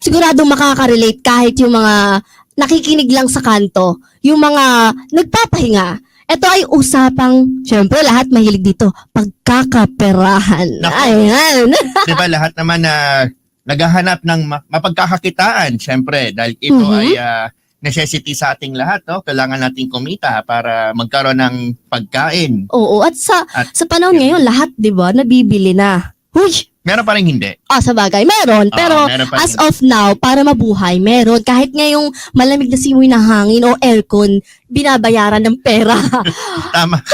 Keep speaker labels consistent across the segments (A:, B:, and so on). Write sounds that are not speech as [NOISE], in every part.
A: siguradong makaka-relate kahit yung mga nakikinig lang sa kanto, yung mga nagpapahinga. Ito ay usapang, syempre lahat mahilig dito, pagkakaperahan.
B: Nako.
A: Ayan. [LAUGHS]
B: Di ba lahat naman na naghahanap ng ma- mapagkakakitaan, syempre, dahil ito
A: Mhm.
B: ay ah, necessity sa ating lahat, no? Kailangan nating kumita para magkaroon ng pagkain.
A: Oo, at sa
B: At-
A: sa panahon ngayon, lahat, di ba, nabibili na. Huy!
B: Meron pa rin hindi.
A: Ah, sa bagay, meron.
B: Oo,
A: Pero
B: meron pa rin
A: as
B: hindi.
A: of now, para mabuhay, meron. Kahit ngayong malamig na simoy na hangin o aircon, binabayaran ng pera. [LAUGHS]
B: Tama.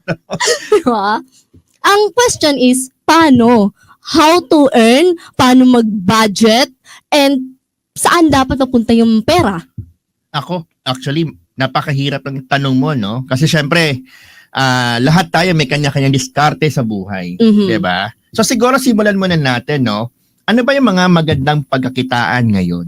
B: [LAUGHS]
A: Di ba? Ang question is, paano? How to earn? Paano mag-budget? And saan dapat mapunta yung pera?
B: Ako, actually, napakahirap ng tanong mo, no? Kasi syempre, ah, lahat tayo may kanya-kanyang diskarte sa buhay.
A: Mhm.
B: 'di ba? So siguro simulan muna natin, no? Ano ba yung mga magandang pagkakitaan ngayon?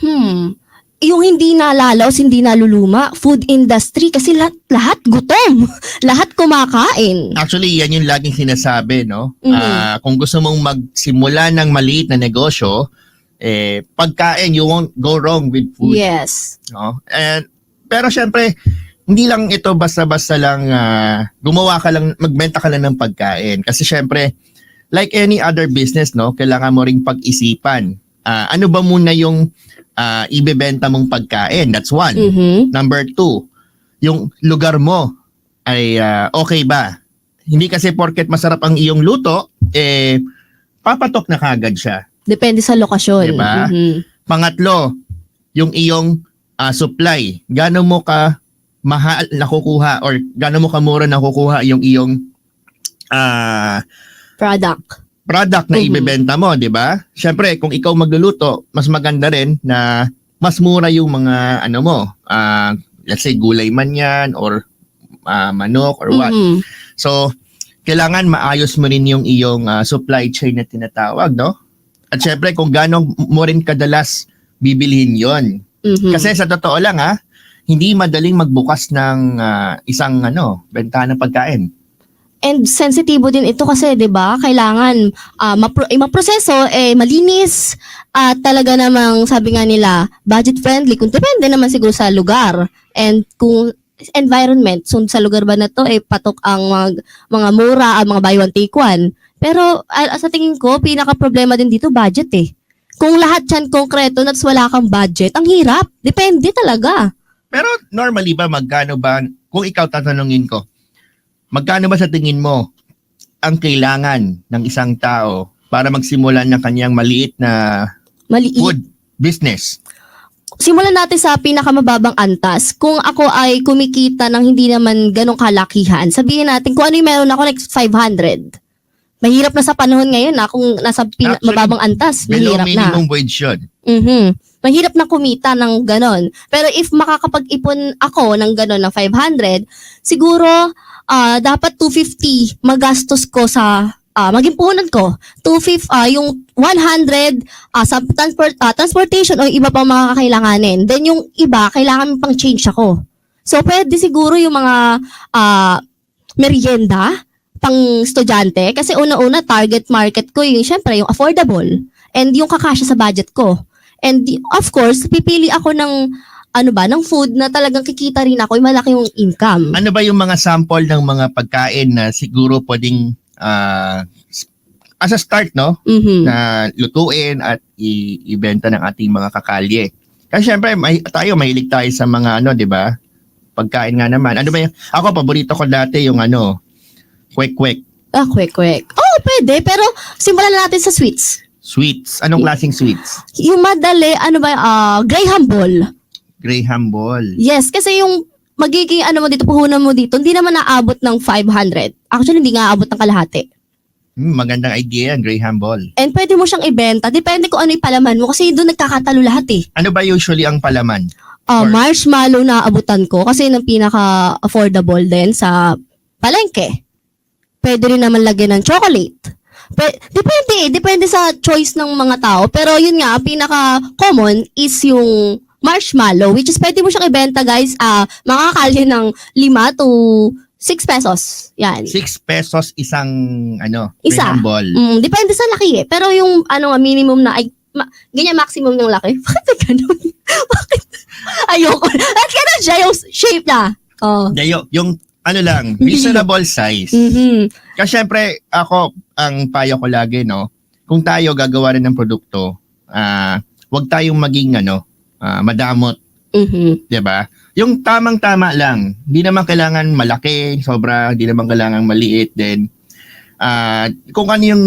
A: Hmm. Yung hindi nalalaos, hindi naluluma, food industry, kasi lahat, lahat gutom. [LAUGHS] lahat kumakain.
B: Actually, yan yung laging sinasabi, no?
A: Mhm.
B: Ah, kung gusto mong magsimula ng maliit na negosyo, eh, pagkain, you won't go wrong with food.
A: Yes.
B: No? And, pero syempre, hindi lang ito basta-basta lang ah, gumawa ka lang, magbenta ka lang ng pagkain. Kasi syempre, like any other business, no, kailangan mo ring pag-isipan. Ah, ano ba muna yung ah, ibebenta mong pagkain? That's one.
A: Mhm.
B: Number two, yung lugar mo ay ah, okay ba? Hindi kasi porket masarap ang iyong luto, eh, papatok na kagad siya.
A: Depende sa lokasyon.
B: Diba?
A: Mhm.
B: Pangatlo, yung iyong ah, supply. Gaano mo ka mahal nakukuha or gaano mo kamura nakukuha yung iyong ah,
A: Product.
B: product na
A: Mhm.
B: ibebenta mo, 'di ba? Syempre, kung ikaw magluluto, mas maganda rin na mas mura yung mga ano mo, ah, let's say gulay man 'yan or ah, manok or what.
A: Mhm.
B: So, kailangan maayos mo rin yung iyong ah, supply chain na tinatawag, no? At syempre, kung gaano mo rin kadalas bibilhin yon.
A: Mhm.
B: Kasi sa totoo lang ha, hindi madaling magbukas ng ah, isang ano, bentahan ng pagkain.
A: And sensitibo din ito kasi 'di ba? Kailangan ah, mapro- eh, maproseso eh malinis at talaga namang sabi nga nila budget friendly kung depende naman siguro sa lugar and kung environment so sa lugar ba na to eh patok ang mga, mga mura ang mga buy one take one. Pero ah, sa tingin ko pinaka problema din dito budget eh. Kung lahat yan konkreto at wala kang budget, ang hirap. Depende talaga.
B: Pero normally ba, magkano ba, kung ikaw tatanungin ko, magkano ba sa tingin mo ang kailangan ng isang tao para magsimulan ng kanyang maliit na
A: Maliit.
B: food business?
A: simulan natin sa pinakamababang antas. Kung ako ay kumikita ng hindi naman ganong kalakihan, sabihin natin kung ano yung meron ako like 500. Mahirap na sa panahon ngayon na kung nasa pina-
B: Actually,
A: mababang antas,
B: Below
A: mahirap na.
B: minimum wage yun.
A: Mhm. Mahirap na kumita ng ganon. Pero if makakapag-ipon ako ng ganon ng 500, siguro ah, dapat 250 magastos ko sa ah, maging puhunan ko. 250 ah, yung 100 ah, sa transport ah, transportation o iba pang mga kakailanganin. Then yung iba kailangan pang change ako. So pwede siguro yung mga ah, merienda pang estudyante kasi una-una target market ko yung syempre yung affordable and yung kakasya sa budget ko. And of course, pipili ako ng ano ba, ng food na talagang kikita rin ako, yung malaki yung income.
B: Ano ba yung mga sample ng mga pagkain na siguro pwedeng ah, as a start, no?
A: Mhm.
B: Na lutuin at i- ibenta ng ating mga kakalye. Kasi syempre, may, tayo, mahilig tayo sa mga ano, di ba? Pagkain nga naman. Ano ba yung, ako, paborito ko dati yung ano, kwek-kwek,
A: Ah, quick, quick. Oh, pwede. Pero simulan na natin sa sweets.
B: sweets. Anong klaseng sweets?
A: Yung madali, ano ba, ah, Graham Ball.
B: Graham Ball.
A: Yes, kasi yung magiging ano mo dito, puhunan mo dito, hindi naman naabot ng 500. Actually, hindi nga aabot ng kalahati.
B: Hmm, magandang idea yan, Graham Ball.
A: And pwede mo siyang ibenta. Depende kung ano yung palaman mo. Kasi doon nagkakatalo lahat eh.
B: Ano ba usually ang palaman?
A: Ah,
B: Or-
A: marshmallow na abutan ko kasi yun ang pinaka-affordable din sa palengke. Pwede rin naman lagyan ng chocolate. Pe- depende eh. Depende sa choice ng mga tao. Pero yun nga, ang pinaka-common is yung marshmallow which is pwede mo siyang ibenta guys ah makakali ng 5 to 6 pesos. Yan.
B: 6 pesos isang ano,
A: Isa.
B: Ball.
A: Mm, depende sa laki eh. Pero yung ano nga minimum na ay ma- ganyan maximum ng laki. [LAUGHS] Bakit ganun? [LAUGHS] Bakit? Ayoko. At ganun siya yung shape niya. Oh.
B: Yung, yung ano lang, reasonable size.
A: Mhm.
B: Kasi syempre, ako, ang payo ko lagi, no, kung tayo gagawa rin ng produkto, ah, wag tayong maging, ano, ah, madamot,
A: Mhm.
B: 'di ba? Yung tamang-tama lang. Hindi naman kailangan malaki, sobra, hindi naman kailangan maliit din. Ah, kung ano yung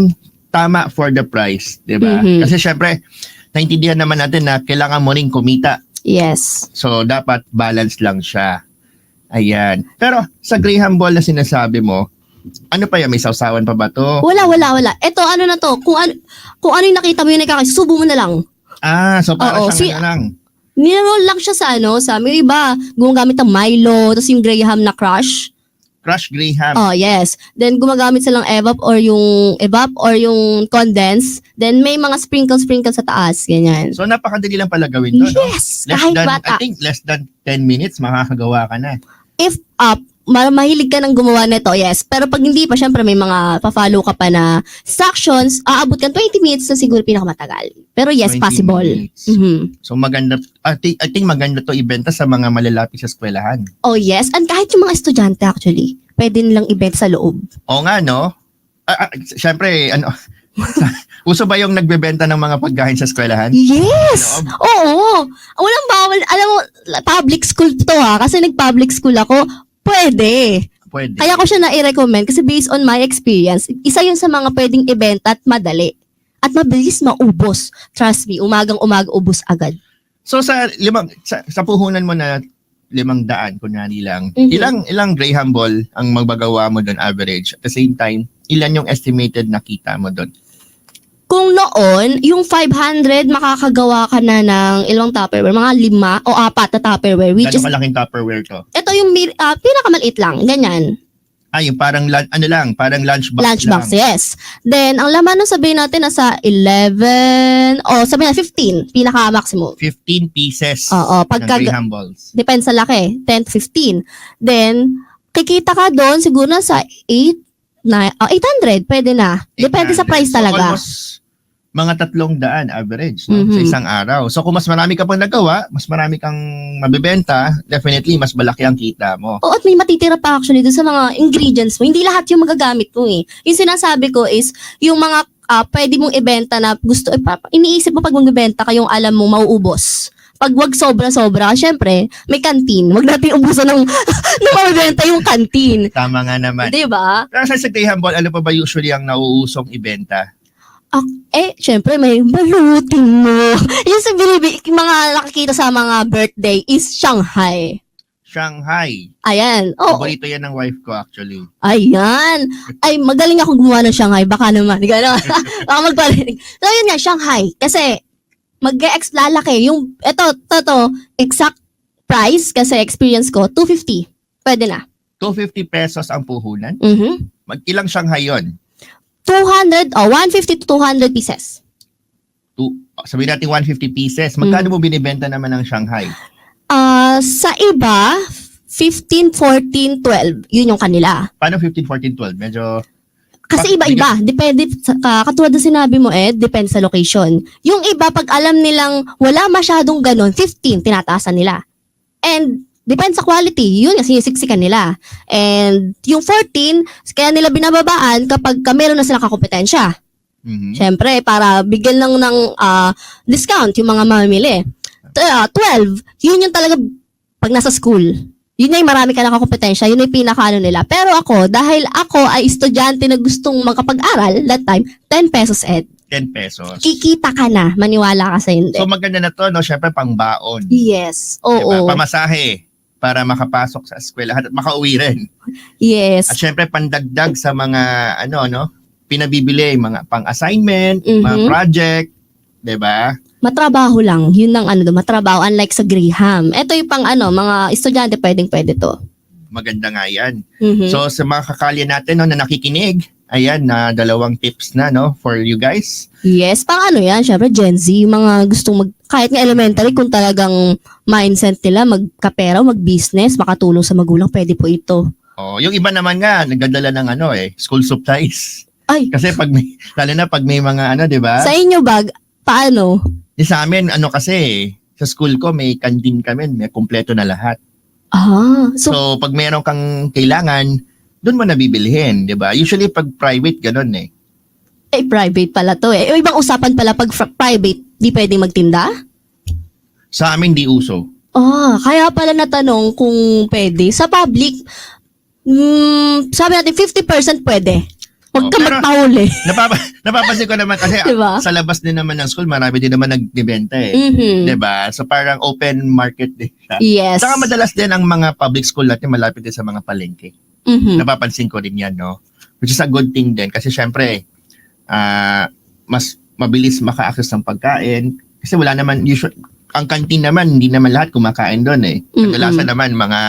B: tama for the price, 'di ba?
A: Mhm.
B: Kasi syempre, naintindihan naman natin na kailangan mo ring kumita.
A: Yes.
B: So dapat balance lang siya. Ayan. Pero sa Graham Ball na sinasabi mo, ano pa yan? May sausawan pa ba to?
A: Wala, wala, wala. Ito, ano na to, kung ano, kung ano yung nakita mo yung nakakasubo subo mo na lang.
B: Ah, so para
A: Oo,
B: siyang
A: si-
B: ano lang.
A: Niroll lang siya sa ano, sa may iba, gumagamit ng Milo, tapos yung Graham na crush.
B: Crush Graham.
A: Oh, yes. Then gumagamit silang evap or yung evap or yung condense. Then may mga sprinkle-sprinkle sa taas, ganyan.
B: So napakadali lang pala gawin to, no?
A: Yes!
B: Less
A: Kahit
B: than,
A: bata.
B: I think less than 10 minutes, makakagawa ka na.
A: If up, ma- mahilig ka ng gumawa nito, yes. Pero pag hindi pa, syempre may mga pa-follow ka pa na instructions, aabot ka 20 minutes na siguro pinakamatagal. Pero yes,
B: 20
A: possible.
B: minutes.
A: Mhm.
B: So maganda, I think, I think maganda to ibenta sa mga malalapit sa eskwelahan.
A: Oh yes, and kahit yung mga estudyante actually, pwede nilang ibenta sa loob.
B: Oo nga, no? Ah, ah, Siyempre, ano, [LAUGHS] uso ba yung nagbebenta ng mga pagkain sa eskwelahan?
A: Yes!
B: Loob?
A: Oo! Walang bawal. Alam mo, public school to ha, kasi nag-public school ako, pwede.
B: Pwede.
A: Kaya ko siya na-recommend kasi based on my experience, isa yun sa mga pwedeng ibenta at madali. At mabilis maubos. Trust me, umagang-umaga ubos agad.
B: So sa limang sa, sa puhunan mo na limang daan kunyari lang.
A: Mhm.
B: Ilang ilang Graham ball ang magbagawa mo doon average? At the same time, ilan yung estimated na kita mo doon?
A: Kung noon, yung 500, makakagawa ka na ng ilang Tupperware, mga lima o apat na Tupperware, which
B: Gano'ng
A: is,
B: kalaking Tupperware to?
A: ito yung mi- ah, pinakamaliit lang, ganyan.
B: Ah, yung parang lun- ano lang, parang lunchbox
A: Lunchbox,
B: lang.
A: yes. Then, ang laman nung sabihin natin nasa 11, o sabihin na 15, pinaka-maximum.
B: 15 pieces
A: Oo, pagka-
B: ng Graham balls.
A: Depende sa laki, 10 to 15. Then, kikita ka doon siguro nasa 8, na, oh, 800, pwede na. Depende sa
B: 800.
A: price
B: So,
A: talaga.
B: almost mga tatlong daan average no? sa
A: Mhm.
B: isang araw. So kung mas marami ka pang nagawa, mas marami kang mabibenta, definitely mas malaki ang kita mo.
A: Oo, at may matitira pa actually doon sa mga ingredients mo. Hindi lahat yung magagamit mo eh. Yung sinasabi ko is, yung mga ah, pwede mong ibenta na gusto, eh, iniisip mo pag magbibenta ka yung alam mo mauubos. Pag wag sobra-sobra, syempre, may kantin. Wag natin ubusan ng, [LAUGHS] ng mabibenta yung kantin.
B: Tama nga naman.
A: Di ba?
B: Pero sa Graham ball, ano pa ba usually ang nauusong ibenta?
A: Eh, syempre, may balutin mo. [LAUGHS] yung sa binibi, mga nakikita sa mga birthday is Shanghai.
B: Shanghai.
A: Ayan. Oh,
B: Paborito yan ng wife ko actually.
A: Ayan. Ay, magaling ako gumawa ng Shanghai. Baka naman. Gano'n. [LAUGHS] Baka magparinig. So, yun nga, Shanghai. Kasi, mag-ex lalaki. Yung, eto, to, to, exact price, kasi experience ko, 250. Pwede na.
B: 250 pesos ang puhunan.
A: Mhm.
B: Mag ilang Shanghai yon?
A: 200, oh, 150 to 200 pieces.
B: Two, sabihin natin 150 pieces. Magkano
A: Mm.
B: mo binibenta naman ng Shanghai?
A: Ah, sa iba, 15, 14, 12. Yun yung kanila.
B: Paano 15, 14, 12? Medyo
A: Kasi iba-iba. Depende, sa, ka- katulad na sinabi mo eh, depende sa location. Yung iba, pag alam nilang wala masyadong ganon, 15, tinataasan nila. And, depende sa quality. Yun yung sinisiksikan nila. And, yung 14, kaya nila binababaan kapag ka meron na silang kakompetensya.
B: mhm.
A: Siyempre, para bigyan lang ng ah, discount yung mga mamimili. T- ah, 12, yun yung talaga pag nasa school. Yun yung marami ka nakakompetensya, yun yung pinakaano nila. Pero ako, dahil ako ay estudyante na gustong makapag-aral that time, 10 pesos ed.
B: 10 pesos.
A: Kikita ka na, maniwala ka sa hindi.
B: So maganda na to, no? Syempre pang baon.
A: yes,
B: Diba?
A: oo,
B: Pamasahe para makapasok sa eskwelahan at makauwi rin.
A: yes.
B: At syempre pandagdag sa mga ano no, pinabibili mga pang-assignment,
A: Mhm.
B: mga project, 'di ba?
A: Matrabaho lang, yun ang ano, matrabaho, unlike sa Graham. Ito yung pang ano, mga estudyante pwedeng pwede to.
B: Maganda nga 'yan.
A: Mhm.
B: So sa mga kakalya natin no na nakikinig, ayan na dalawang tips na no for you guys.
A: Yes, pang ano yan, syempre Gen Z, yung mga gustong mag, kahit nga elementary, kung talagang mindset nila magkapera, mag-business, makatulong sa magulang, pwede po ito.
B: Oh, yung iba naman nga nagdadala ng ano eh, school supplies.
A: Ay.
B: Kasi pag may lalo na pag may mga ano, 'di ba?
A: Sa inyo ba, Paano?
B: Eh, sa amin, ano kasi, sa school ko, may canteen kami, may kumpleto na lahat.
A: Ah, so,
B: So, pag meron kang kailangan, doon mo nabibilhin, di ba? Usually, pag private, ganun eh.
A: eh, private pala to eh. Yung ibang usapan pala pag private, di pwedeng magtinda?
B: Sa amin, di uso.
A: Ah, kaya pala natanong kung pwede. Sa public, mm, sabi natin 50% pwede. Huwag
B: Oh,
A: ka magpahuli. [LAUGHS]
B: Napapa napapansin ko naman kasi [LAUGHS]
A: Diba?
B: sa labas din naman ng school, marami din naman nagbibenta eh.
A: Mhm.
B: Di ba? So, parang open market din siya.
A: Yes.
B: Saka madalas din ang mga public school natin malapit din sa mga palengke.
A: Mhm.
B: Napapansin ko din yan, no? Which is a good thing din kasi syempre, ah mas mabilis maka-access ng pagkain kasi wala naman, usual, ang canteen naman, hindi naman lahat kumakain doon eh. Kadalasan naman mga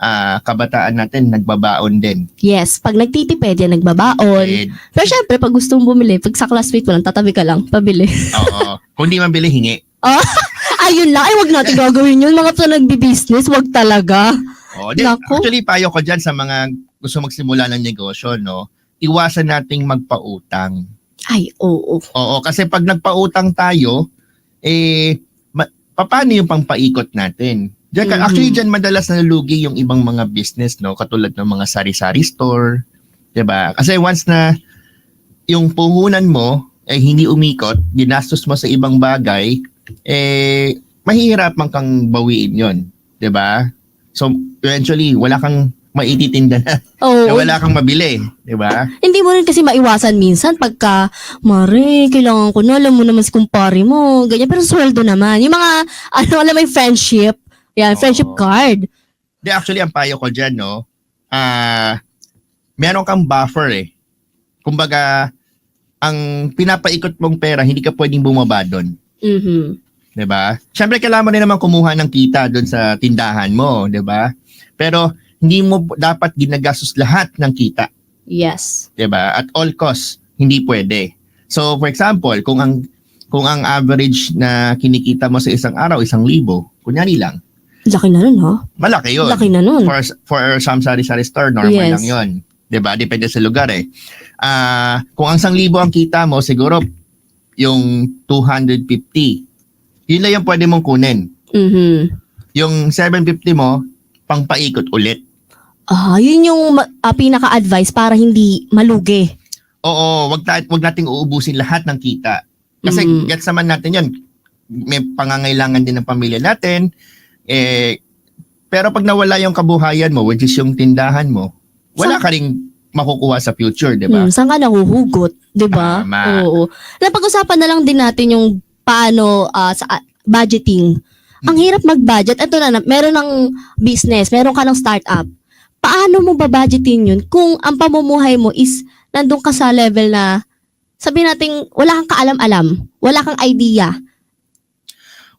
B: ah, kabataan natin nagbabaon din.
A: Yes, pag nagtitipid yan, nagbabaon.
B: Eh,
A: Pero syempre, pag gusto mong bumili, pag sa classmate mo lang, tatabi ka lang, pabili. [LAUGHS]
B: oo. Kung di mabili, hingi. [LAUGHS]
A: Ayun lang, ay wag natin gagawin yun. Mga pa nagbi-business, wag talaga.
B: Oo. Di,
A: Naku.
B: actually, payo ko dyan sa mga gusto magsimula ng negosyo, no? Iwasan nating magpautang.
A: Ay, oo.
B: Oo, kasi pag nagpautang tayo, eh, ma- paano yung pangpaikot natin? Diyan,
A: Mhm.
B: Actually, dyan madalas nalugi yung ibang mga business, no? Katulad ng mga sari-sari store, 'di ba? Kasi once na yung puhunan mo ay hindi umikot, ginastos mo sa ibang bagay, eh, mahihirapan kang bawiin yon 'di ba? So, eventually, wala kang maititinda na, [LAUGHS] na
A: Oo.
B: wala kang mabili, 'di ba?
A: Hindi mo rin kasi maiwasan minsan pagka, Mare, kailangan ko na, alam mo naman si kumpare mo, ganyan. Pero sweldo naman. Yung mga, ano, [LAUGHS] alam mo friendship. Yan, friendship
B: Oo.
A: card.
B: Di actually ang payo ko diyan no. Ah, meron kang buffer eh. Kumbaga ang pinapaikot mong pera hindi ka pwedeng bumaba doon,
A: Mhm.
B: 'di ba? Syempre kailangan mo rin naman kumuha ng kita doon sa tindahan mo, 'di ba? Pero hindi mo dapat ginagastos lahat ng kita,
A: Yes.
B: 'di ba? At all costs, hindi pwede. So for example, kung ang kung ang average na kinikita mo sa isang araw, isang libo, kunyari lang,
A: Laki na nun, ha?
B: malaki yun.
A: Laki na nun.
B: for for some sari-sari store normal
A: Yes.
B: lang 'yon. 'Di ba? Depende sa lugar eh. Ah, kung ang 1,000 ang kita mo, siguro yung 250. Yun lang yung pwede mong kunin.
A: Mhm.
B: Yung 750 mo, pangpaikot ulit.
A: Ah, yun yung ah, pinaka-advice para hindi malugi.
B: Oo, wag, ta- wag nating uubusin lahat ng kita. Kasi
A: Mm.
B: gets naman natin yun. May pangangailangan din ng pamilya natin. Eh, pero pag nawala yung kabuhayan mo, which is yung tindahan mo, wala ka ring makukuha sa future, di ba?
A: Hmm, saan ka nahuhugot, 'di ba?
B: Tama.
A: Oo. Napag-usapan na lang din natin yung paano ah, sa ah, budgeting. Ang hirap mag-budget. Ito na, na, meron ng business, meron ka ng startup. Paano mo babudgetin yun kung ang pamumuhay mo is nandun ka sa level na sabi nating wala kang kaalam-alam, wala kang idea.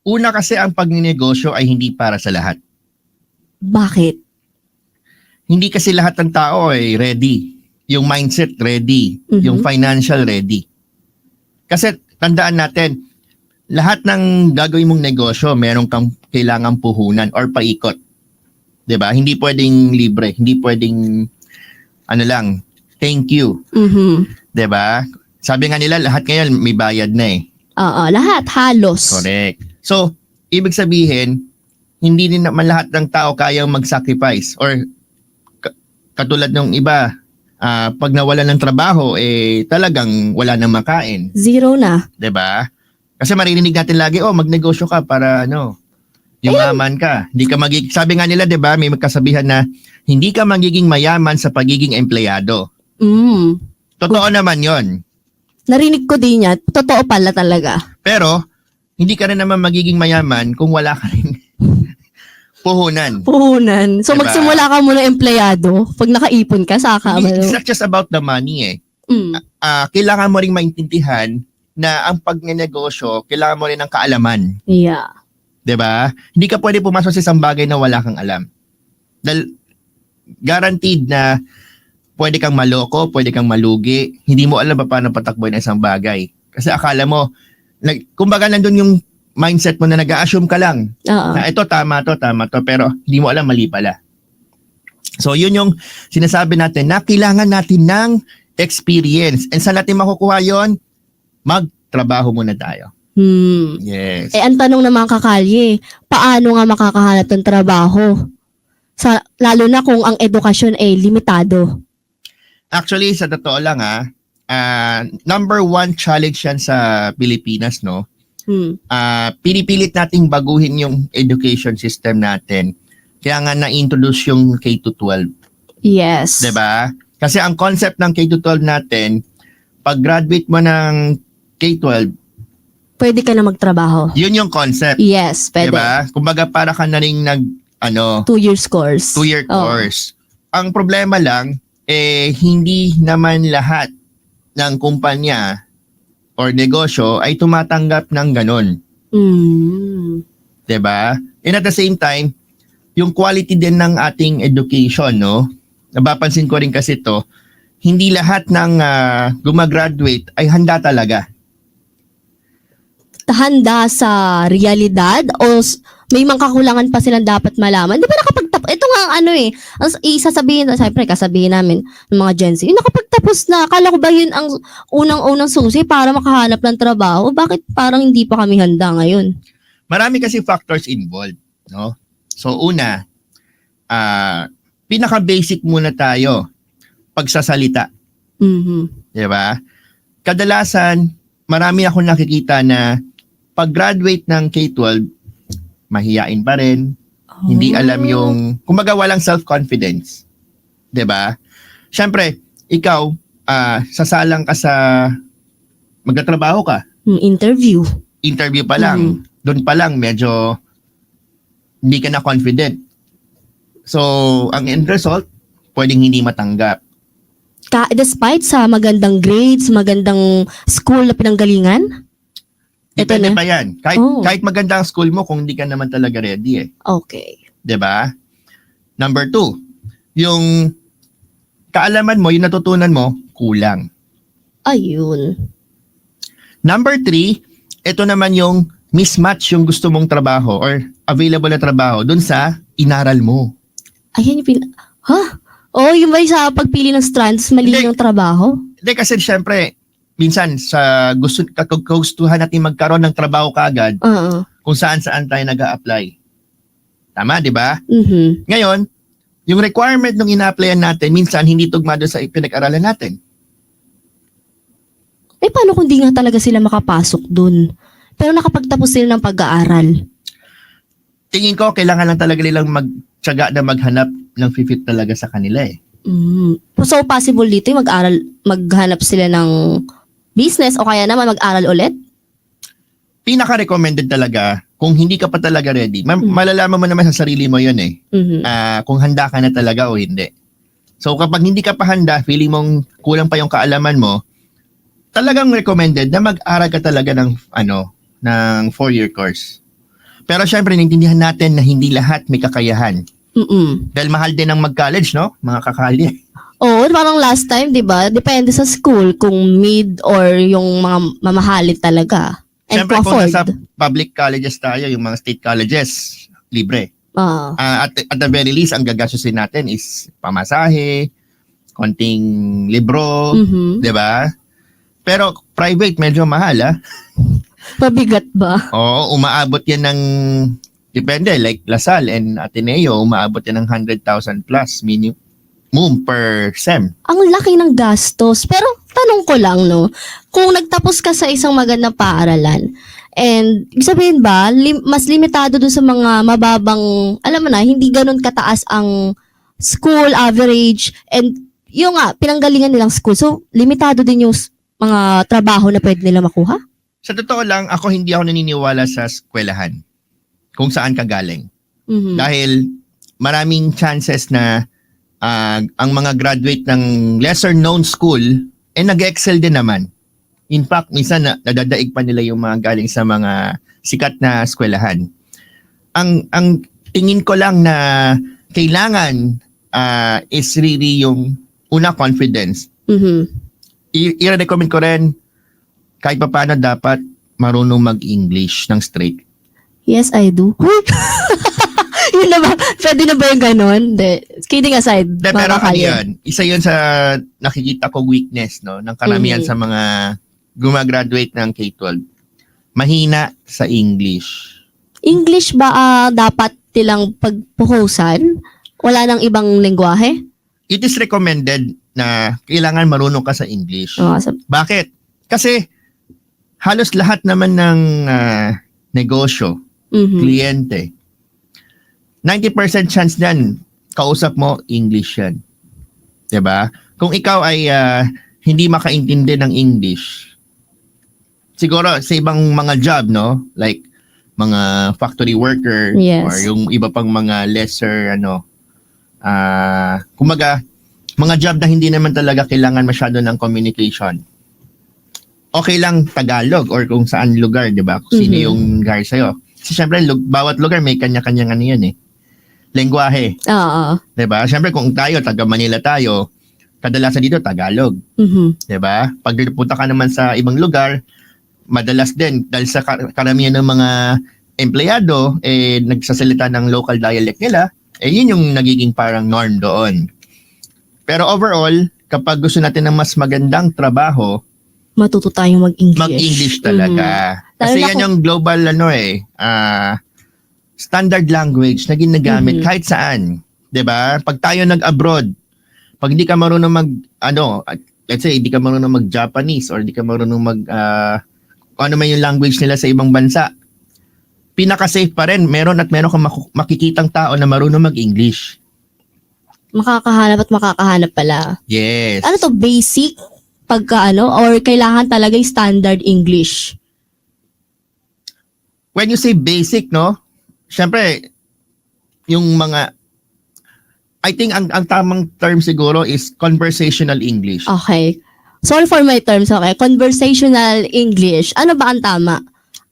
B: Una kasi ang pagninegosyo ay hindi para sa lahat.
A: Bakit?
B: Hindi kasi lahat ng tao ay ready. Yung mindset ready.
A: Mhm.
B: Yung financial ready. Kasi tandaan natin, lahat ng gagawin mong negosyo, meron kang kailangang puhunan or paikot. 'Di ba? Hindi pwedeng libre, hindi pwedeng ano lang, thank you,
A: Mhm.
B: 'di ba? Sabi nga nila lahat ngayon may bayad na eh.
A: Oo, lahat halos.
B: Correct. So, ibig sabihin, hindi din naman lahat ng tao kayang mag-sacrifice or ka- katulad ng iba, ah, pag nawala ng trabaho, eh talagang wala nang makain,
A: Zero na.
B: 'di ba? Kasi maririnig natin lagi, oh, magnegosyo ka para ano, yumaman ka. Hindi ka magig Sabi nga nila, 'di ba, may magkasabihan na hindi ka magiging mayaman sa pagiging empleyado.
A: Mm.
B: Totoo naman 'yon.
A: Narinig ko din yan. Totoo pala talaga.
B: Pero hindi ka rin naman magiging mayaman kung wala ka rin [LAUGHS] puhunan.
A: Puhunan. So
B: Diba?
A: magsimula ka muna empleyado. Pag nakaipon ka, saka
B: Hindi-
A: ano.
B: It's not just about the money eh.
A: Mm.
B: Ah, kailangan mo ring maintindihan na ang pagnenegosyo, kailangan mo rin ng kaalaman.
A: Yeah.
B: 'Di ba? Hindi ka pwede pumasok sa isang bagay na wala kang alam. Dahil guaranteed na pwede kang maloko, pwede kang malugi, hindi mo alam pa paano patakboy ng isang bagay. Kasi akala mo, nag, kumbaga nandun yung mindset mo na nag-assume ka lang
A: Oo.
B: na ito tama to, tama to, pero hindi mo alam mali pala. So yun yung sinasabi natin na kailangan natin ng experience. And saan natin makukuha yon? trabaho muna tayo.
A: Hmm.
B: Yes.
A: Eh, ang tanong ng mga kakalye, paano nga makakahanap ng trabaho? Sa, lalo na kung ang edukasyon ay limitado.
B: Actually, sa totoo lang ha, ah, number one challenge yan sa Pilipinas, no?
A: Hmm.
B: Ah, pinipilit nating baguhin yung education system natin. Kaya nga na-introduce yung K-12,
A: Yes.
B: ba? Kasi ang concept ng K-12 natin, pag graduate mo ng K-12,
A: Pwede ka na magtrabaho.
B: yun yung concept,
A: Yes, pwede.
B: ba? Kumbaga para ka na ring nag ano,
A: Two years course.
B: two-year
A: Oo.
B: course. Ang problema lang, eh, hindi naman lahat ng kumpanya or negosyo ay tumatanggap ng ganun.
A: Mm.
B: 'di ba? And at the same time, yung quality din ng ating education, no? Napapansin ko rin kasi to, hindi lahat ng ah, gumagraduate ay handa talaga.
A: Handa sa realidad o may mga kakulangan pa silang dapat malaman. Di ba nakapagtapos? Ito nga ang ano eh. Ang isasabihin, siyempre kasabihin namin ng mga Gen Z, "Eh, nakapagtapos na. Akala ko ba yun ang unang-unang susi para makahanap ng trabaho? Bakit parang hindi pa kami handa ngayon?
B: Marami kasi factors involved, no? So una, ah pinaka-basic muna tayo pagsasalita,
A: Mhm.
B: 'di ba? Kadalasan, marami ako nakikita na pag-graduate ng K-12, mahiyain pa rin, Hindi
A: Oh.
B: alam yung, kumbaga walang self-confidence. 'Di ba? Siyempre, ikaw, ah sasalang ka sa, magtatrabaho ka,
A: Mm, interview.
B: interview pa lang, doon pa lang medyo hindi ka na confident. So, ang end result, pwedeng hindi matanggap.
A: Ka despite sa magandang grades, magandang school na pinanggalingan? Ito
B: Depende
A: na.
B: pa yan. Kahit,
A: Oh.
B: kahit maganda ang school mo kung hindi ka naman talaga ready eh.
A: Okay.
B: ba? Number two, yung kaalaman mo, yung natutunan mo, kulang.
A: Ayun.
B: Number three, ito naman yung mismatch yung gusto mong trabaho or available na trabaho dun sa inaral mo.
A: Ayan yung pin... Ha? Oh, yung ba sa pagpili ng strands, mali
B: Hindi.
A: yung trabaho?
B: Hindi kasi syempre, minsan sa gusto kagustuhan natin magkaroon ng trabaho kaagad
A: Oo.
B: kung saan saan tayo nag apply Tama, di ba?
A: Mhm.
B: Ngayon, yung requirement ng ina-applyan natin, minsan hindi tugma doon sa pinag-aralan natin.
A: Eh, paano kung di nga talaga sila makapasok dun? Pero nakapagtapos sila ng pag-aaral.
B: Tingin ko, kailangan lang talaga nilang magtsaga na maghanap ng fit talaga sa kanila eh.
A: Mm. So, possible dito yung mag-aral, maghanap sila ng business o kaya naman mag-aral ulit?
B: Pinaka-recommended talaga, kung hindi ka pa talaga ready, ma-
A: Mm.
B: malalaman mo naman sa sarili mo yun eh,
A: Mhm.
B: ah, kung handa ka na talaga o hindi. So kapag hindi ka pa handa, feeling mong kulang pa yung kaalaman mo, talagang recommended na mag-aral ka talaga ng ano, ng four-year course. Pero syempre, naintindihan natin na hindi lahat may kakayahan.
A: Mm-mm.
B: Dahil mahal din ang mag-college, no? Mga kakali. [LAUGHS]
A: Oo, parang last time, di ba? Depende sa school kung mid or yung mga mamahalit talaga. And
B: Syempre, kung
A: afford.
B: nasa public colleges tayo, yung mga state colleges, libre.
A: Ah.
B: Ah, at, at the very least, ang gagastusin natin is pamasahe, konting libro,
A: Mhm.
B: 'di ba? Pero private medyo mahal ah.
A: Pabigat ba?
B: Oo, umaabot 'yan ng depende like Lasal and Ateneo, umaabot 'yan ng 100,000 plus minimum per sem.
A: Ang laki ng gastos. Pero tanong ko lang, no? Kung nagtapos ka sa isang magandang paaralan, and ibig sabihin ba, lim- mas limitado dun sa mga mababang, alam mo na, hindi ganun kataas ang school average and yung nga, pinanggalingan nilang school. So, limitado din yung mga trabaho na pwede nila makuha?
B: Sa totoo lang, ako hindi ako naniniwala sa eskwelahan kung saan ka galing.
A: Mhm.
B: Dahil maraming chances na ah, ang mga graduate ng lesser known school eh nag-excel din naman. In fact, minsan na, nadadaig pa nila yung mga galing sa mga sikat na eskwelahan. Ang ang tingin ko lang na kailangan ah, is really yung una confidence.
A: Mhm.
B: I- i-recommend ko rin kahit pa paano dapat marunong mag-English ng straight.
A: Yes, I do. [LAUGHS] Yun na ba? Pwede na ba yung ganun? De, kidding aside.
B: De, pero ano yun, isa yun sa nakikita ko weakness no, ng karamihan
A: Mhm.
B: sa mga gumagraduate ng K-12, mahina sa English.
A: English ba ah, dapat nilang pagpuhusan? Wala nang ibang lengguwahe?
B: It is recommended na kailangan marunong ka sa English.
A: Oh, sa-
B: Bakit? Kasi halos lahat naman ng ah, negosyo,
A: Mhm.
B: kliyente, 90% chance yan, kausap mo, English yan. ba? Kung ikaw ay ah, hindi makaintindi ng English, siguro sa ibang mga job, no? Like, mga factory worker,
A: Yes.
B: or yung iba pang mga lesser, ano, ah, kumaga, mga job na hindi naman talaga kailangan masyado ng communication. Okay lang Tagalog or kung saan lugar, di ba? Kung sino
A: Mhm.
B: yung guy sa'yo. Kasi syempre, lug- bawat lugar may kanya-kanyang ano yan eh. Lengguwahe,
A: Oo.
B: di ba? Syempre, kung tayo, taga Manila tayo, kadalasan dito Tagalog,
A: Mhm.
B: di ba? Pag punta ka naman sa ibang lugar, madalas din, dahil sa kar- karamihan ng mga empleyado, eh, nagsasalita ng local dialect nila, eh, yun yung nagiging parang norm doon. Pero overall, kapag gusto natin ng mas magandang trabaho,
A: Matuto tayong mag-English.
B: mag-English talaga.
A: Mhm.
B: Kasi
A: Lalo
B: yan yung global ano eh, ah, standard language na ginagamit
A: Mhm.
B: kahit saan. 'Di ba? Pag tayo nag-abroad, pag hindi ka marunong mag ano, let's say hindi ka marunong mag-Japanese or hindi ka marunong mag kung ano man yung language nila sa ibang bansa, pinaka-safe pa rin. Meron at meron kang makikitang tao na marunong mag-English.
A: Makakahanap at makakahanap pala.
B: Yes.
A: Ano to, basic? Pagka ano? Or kailangan talaga yung standard English?
B: when you say basic, no? Syempre, yung mga I think ang ang tamang term siguro is conversational English.
A: Okay. Sorry for my terms, okay? Conversational English. Ano ba ang tama?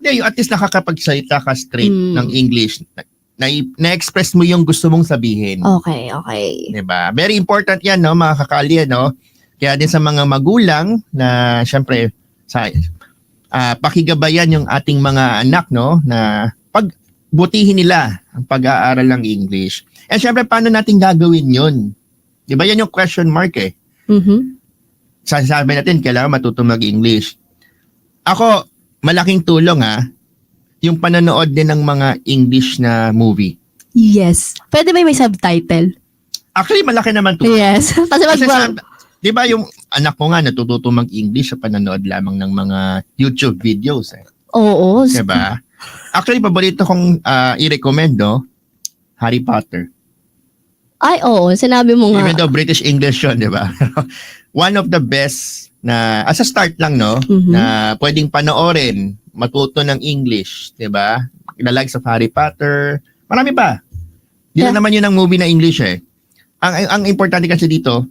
B: Hindi, yung at least nakakapagsalita ka straight
A: Mm.
B: ng English. Na, na- na-express mo yung gusto mong sabihin.
A: Okay, okay.
B: 'Di ba? Very important 'yan, no, mga kakalye, no? Kaya din sa mga magulang na syempre sa ah, pakigabayan yung ating mga anak, no, na pagbutihin nila ang pag-aaral ng English. And syempre paano natin gagawin 'yun? 'Di ba? Yan yung question mark eh.
A: Mhm.
B: Sasabi natin kailangan matuto mag-English. Ako, malaking tulong ha, yung panonood din ng mga English na movie.
A: Yes. Pwede ba may subtitle?
B: Actually, malaki naman tulong.
A: Yes. [LAUGHS] Kasi mag
B: Kasi sa, di ba yung anak ko nga natututo mag-English sa panonood lamang ng mga YouTube videos eh.
A: Oo.
B: Di ba? Actually, paborito kong ah, i-recommend, no? Harry Potter.
A: Ay, oo. Sinabi mo nga.
B: Even though British English yun, di ba? [LAUGHS] One of the best na, as a start lang, no?
A: Mhm.
B: Na pwedeng panoorin, matuto ng English, di ba? The likes of Harry Potter. Marami pa. Di
A: Yeah.
B: na naman yun ang movie na English eh. Ang, ang, ang importante kasi dito,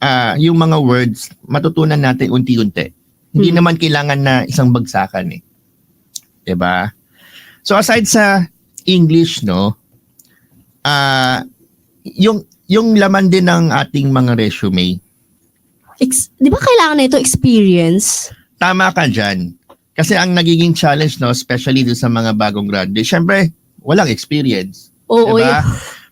B: ah yung mga words, matutunan natin unti-unti. Hindi
A: Hmm.
B: naman kailangan na isang bagsakan eh. 'Di ba? So aside sa English, no, ah yung yung laman din ng ating mga resume,
A: Ex- di ba kailangan na ito experience?
B: tama ka dyan. Kasi ang nagiging challenge, no, especially dun sa mga bagong graduate, syempre, walang experience.
A: Oo.
B: diba?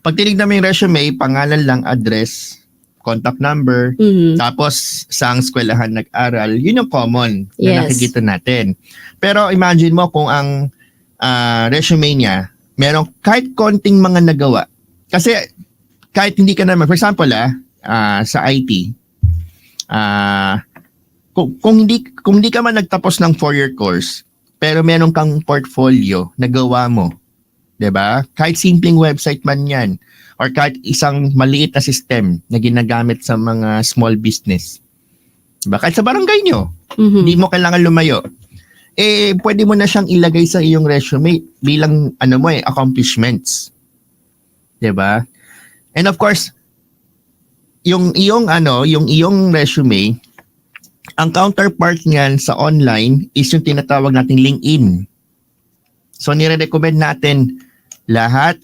B: Pag tinignan mo yung resume, pangalan lang, address, contact number,
A: Mhm.
B: tapos saang eskwelahan nag-aral, yun yung common na
A: Yes.
B: nakikita natin. Pero imagine mo kung ang ah, resume niya, merong kahit konting mga nagawa. Kasi kahit hindi ka naman, for example ah, ah, sa IT, ah, kung, kung hindi kung hindi ka man nagtapos ng four-year course, pero meron kang portfolio na gawa mo, 'di ba? Kahit simpleng website man 'yan or kahit isang maliit na system na ginagamit sa mga small business. 'Di ba? Kahit sa barangay nyo,
A: Mhm.
B: hindi mo kailangan lumayo. Eh, pwede mo na siyang ilagay sa iyong resume bilang, ano mo eh, accomplishments. ba? And of course, yung iyong ano, yung iyong resume, ang counterpart niyan sa online is yung tinatawag nating LinkedIn. So, nire-recommend natin lahat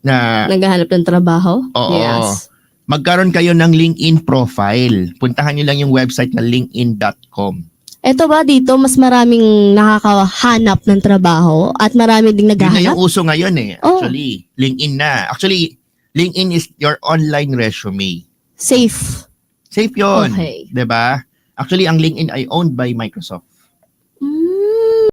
B: na
A: Naghahanap ng trabaho?
B: Oo.
A: Yes.
B: magkaroon kayo ng LinkedIn profile. Puntahan nyo lang yung website na linkedin.com.
A: Ito ba dito, mas maraming nakakahanap ng trabaho at marami ding
B: Yun na
A: naghahanap?
B: yung uso ngayon eh.
A: Oh.
B: Actually, LinkedIn na. Actually, LinkedIn is your online resume.
A: Safe.
B: Safe yun.
A: Okay.
B: 'Di ba? Actually, ang LinkedIn ay owned by Microsoft.
A: Mm.